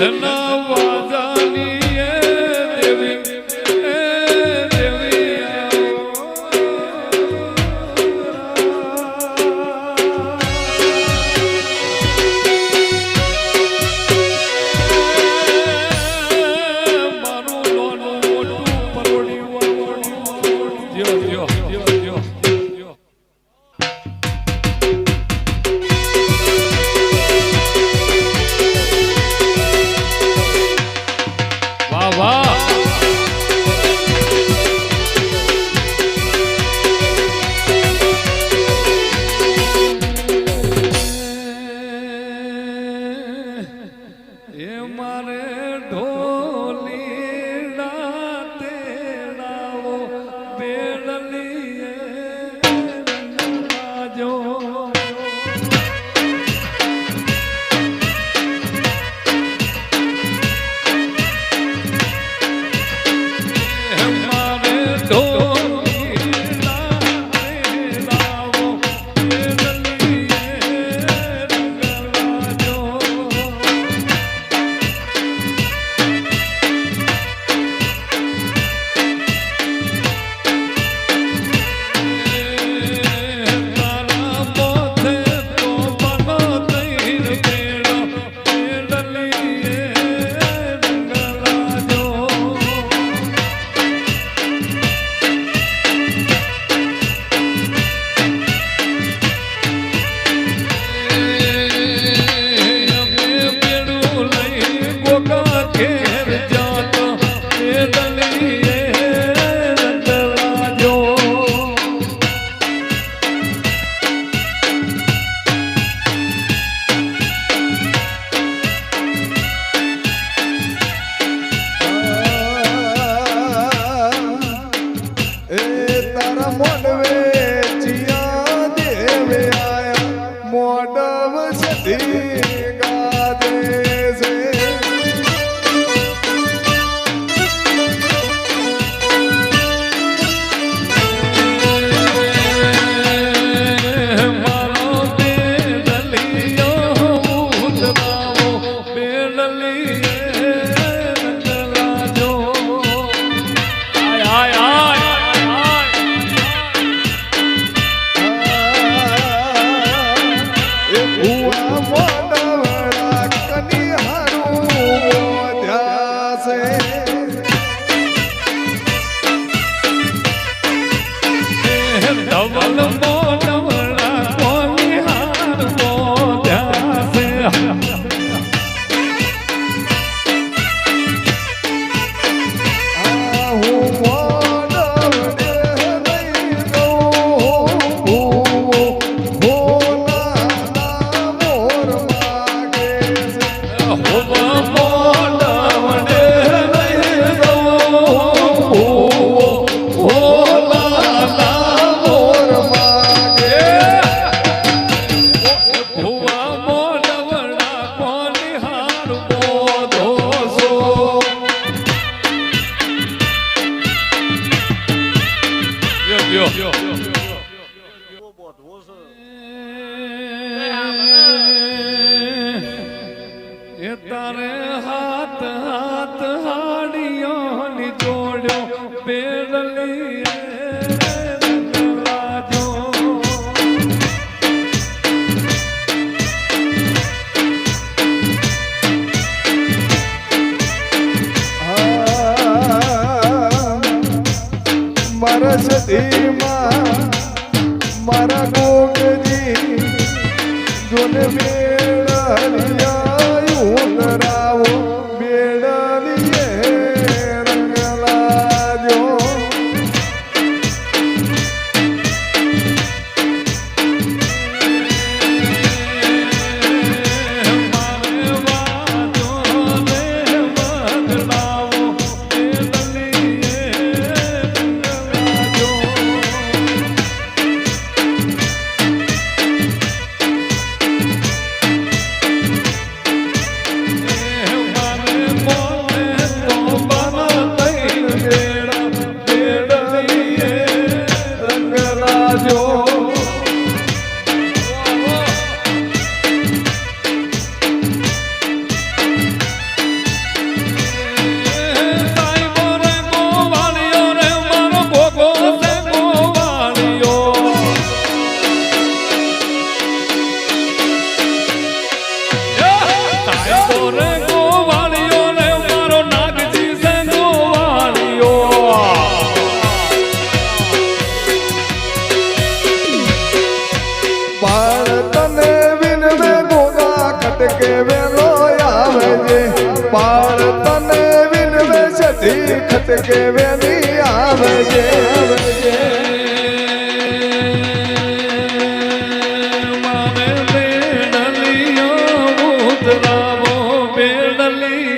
મારી Estará muy bien. 能不能 Yo. Yo. Yo. કે વેલી આવજે આવજે મામે મેળલિયો મુદરાવો મેળલિયો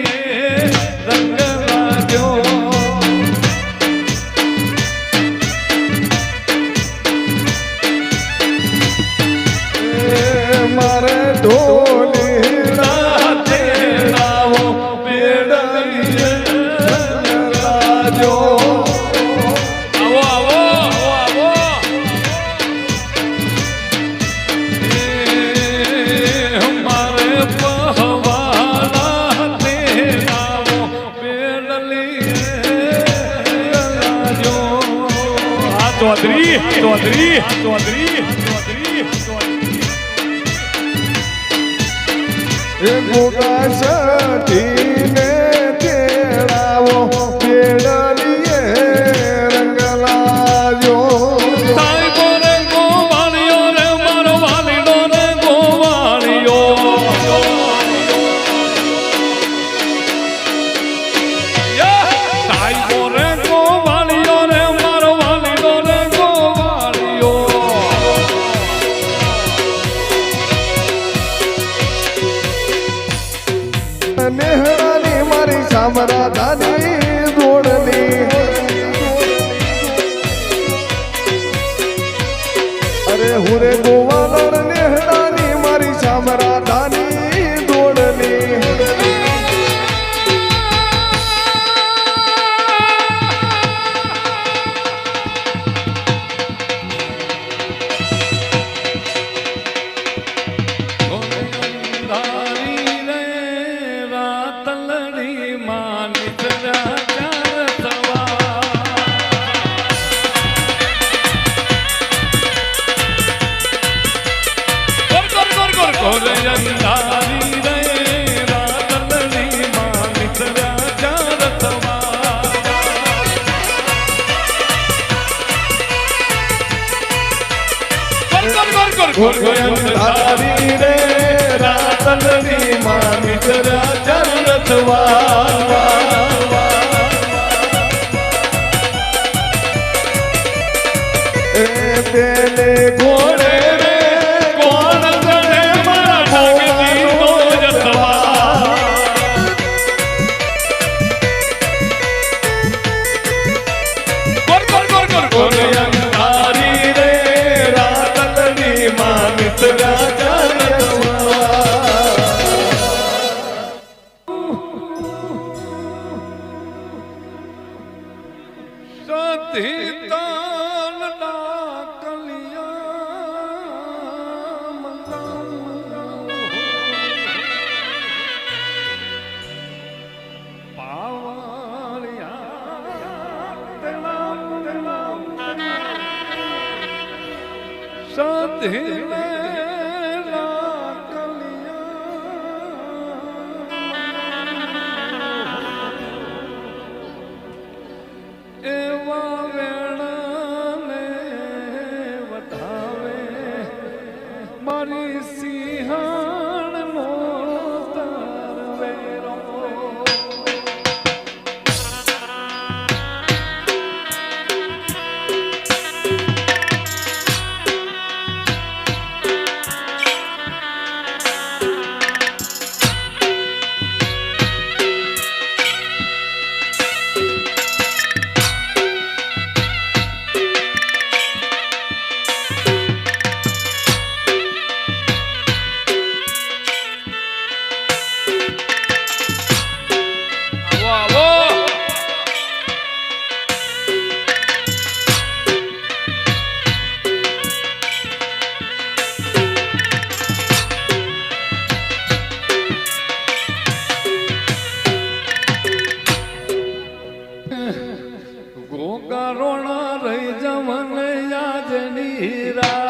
યોગાસથી ને ચરણી માં મિત્ર ચરણ થવા हैं রা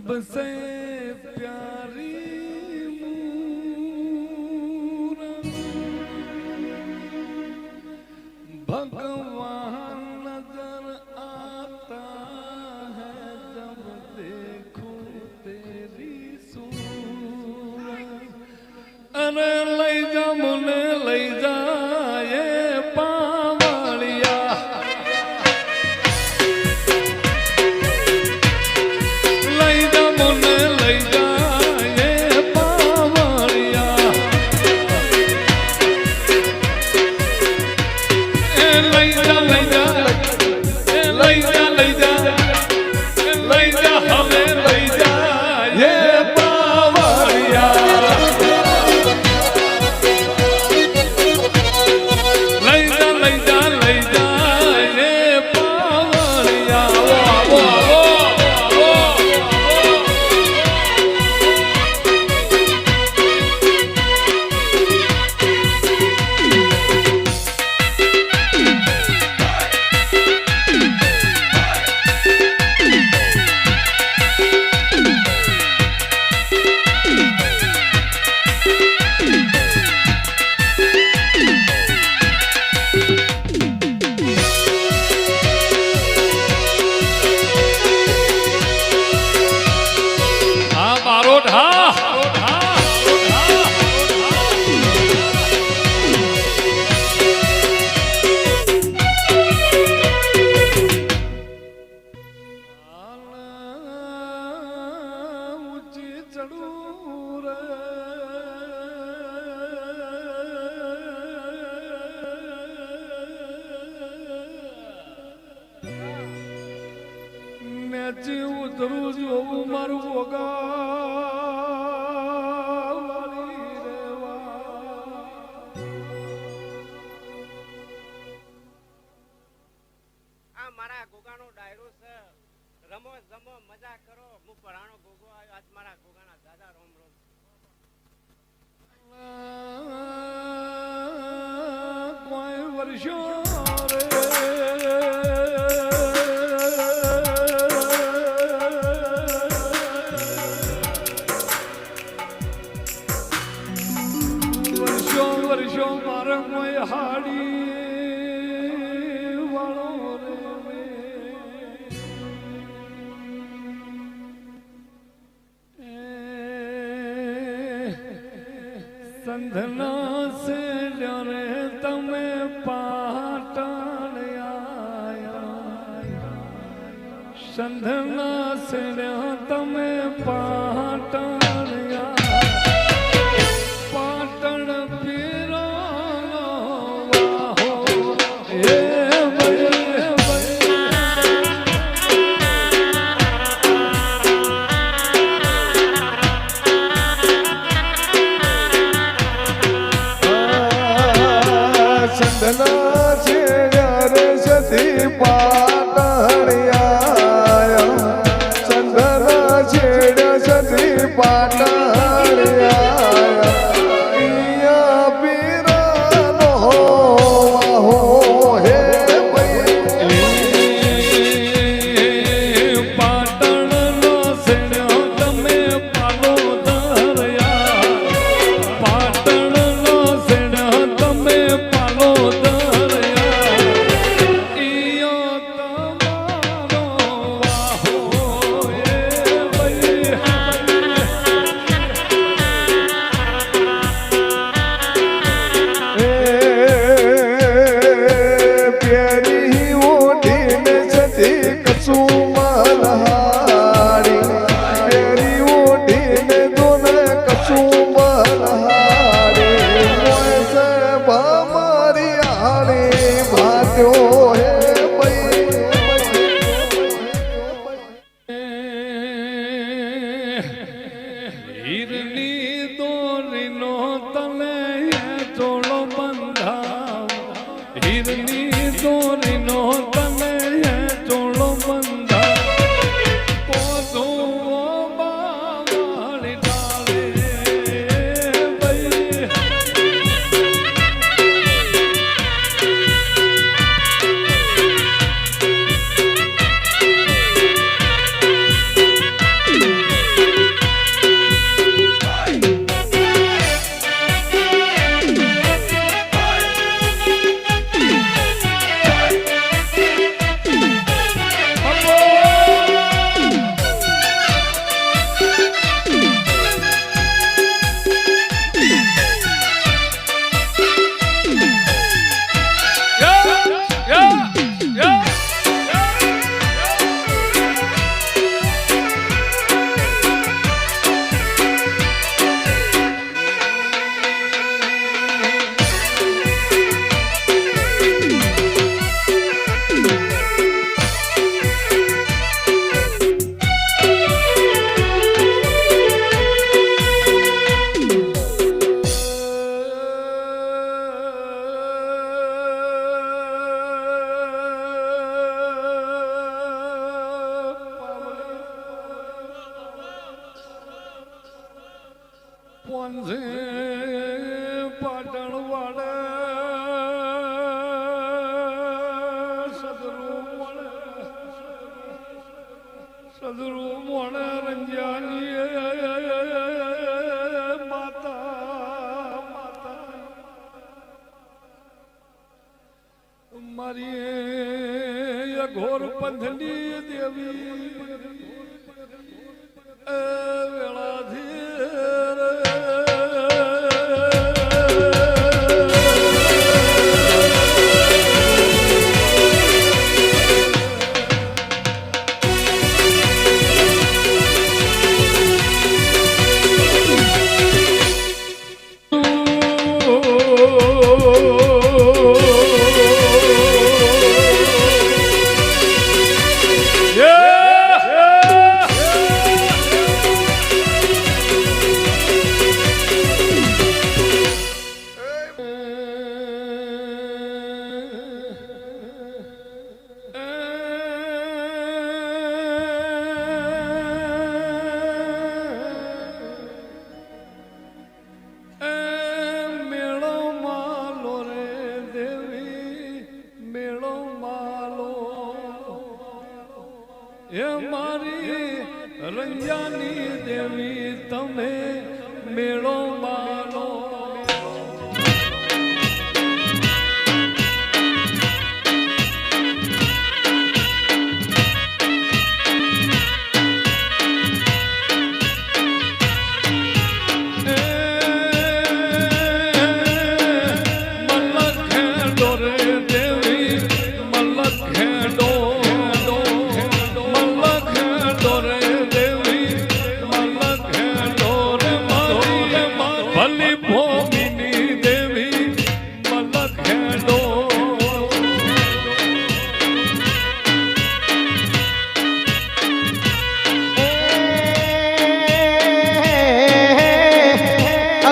bambam, ચડું રે મેં જીવ ધરું જોવું મારું ઓગા બંધનો સેડ્યો રે તમે પાટણ સંધના સેડ્યો no સદરૂ મોણ રંજ્યા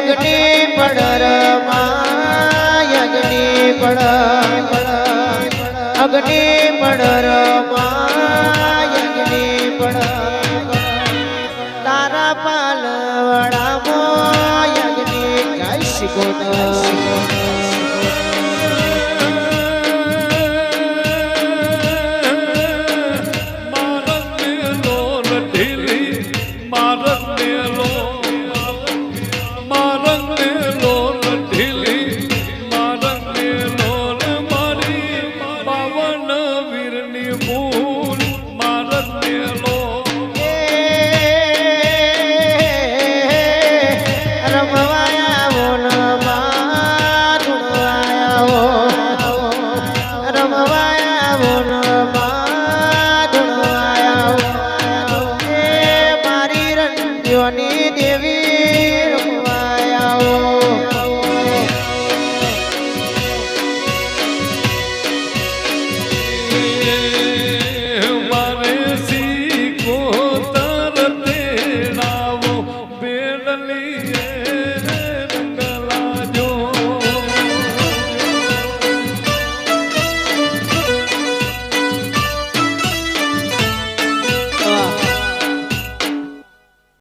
અગ્નિ પણ